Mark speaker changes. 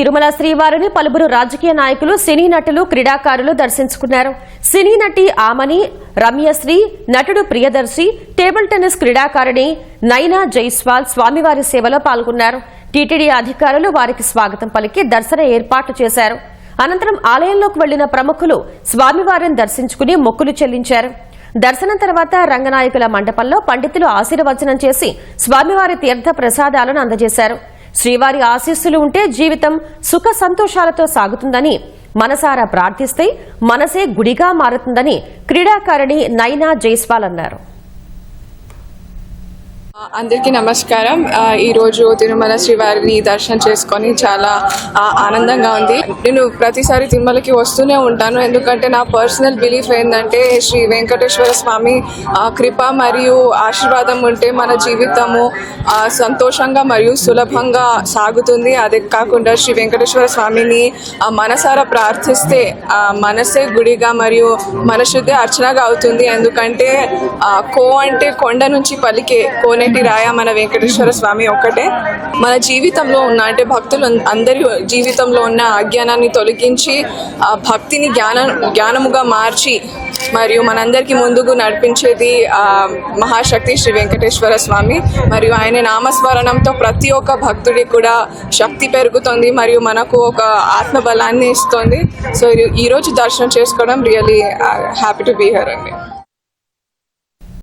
Speaker 1: తిరుమల శ్రీవారిని పలువురు రాజకీయ నాయకులు సినీ నటులు క్రీడాకారులు దర్శించుకున్నారు. సినీ నటి ఆమని రమ్యశ్రీ నటుడు ప్రియదర్శి టేబుల్ టెన్నిస్ క్రీడాకారిణి నైనా జైస్వాల్ స్వామివారి సేవలో పాల్గొన్నారు. టీటీడీ అధికారులు వారికి స్వాగతం పలికి దర్శన ఏర్పాట్లు చేశారు. అనంతరం ఆలయంలోకి వెళ్ళిన ప్రముఖులు స్వామివారిని దర్శించుకుని మొక్కులు చెల్లించారు. దర్శనం తర్వాత రంగనాయకుల మండపంలో పండితులు ఆశీర్వచనం చేసి స్వామివారి తీర్థ ప్రసాదాలను అందజేశారు. శ్రీవారి ఆశీస్సులు ఉంటే జీవితం సుఖ సంతోషాలతో సాగుతుందని మనసారా ప్రార్థిస్తే మనసే గుడిగా మారుతుందని క్రీడాకారిణి నైనా జైస్వాల్ అన్నారు.
Speaker 2: అందరికీ నమస్కారం. ఈరోజు తిరుమల శ్రీవారిని దర్శనం చేసుకొని చాలా ఆనందంగా ఉంది. నేను ప్రతిసారి తిరుమలకి వస్తూనే ఉంటాను. ఎందుకంటే నా పర్సనల్ బిలీఫ్ ఏంటంటే శ్రీ వెంకటేశ్వర స్వామి కృప మరియు ఆశీర్వాదం ఉంటే మన జీవితము సంతోషంగా మరియు సులభంగా సాగుతుంది. అదే కాకుండా శ్రీ వెంకటేశ్వర స్వామిని ఆ, మనసారా ప్రార్థిస్తే ఆ, మనసే గుడిగా మరియు మనశుద్ధి అర్చనగా అవుతుంది. ఎందుకంటే కో అంటే కొండ నుంచి పలికే కోనే కోనేటి రాయ మన వెంకటేశ్వర స్వామి ఒక్కటే. మన జీవితంలో ఉన్న అంటే భక్తులు అందరి జీవితంలో ఉన్న అజ్ఞానాన్ని తొలగించి ఆ భక్తిని జ్ఞాన జ్ఞానముగా మార్చి మరియు మనందరికీ ముందుకు నడిపించేది ఆ మహాశక్తి శ్రీ వెంకటేశ్వర స్వామి. మరియు ఆయన నామస్మరణంతో ప్రతి ఒక్క భక్తుడి కూడా శక్తి పెరుగుతుంది మరియు మనకు ఒక ఆత్మబలాన్ని ఇస్తుంది. సో ఈరోజు దర్శనం చేసుకోవడం really happy to be here అండి.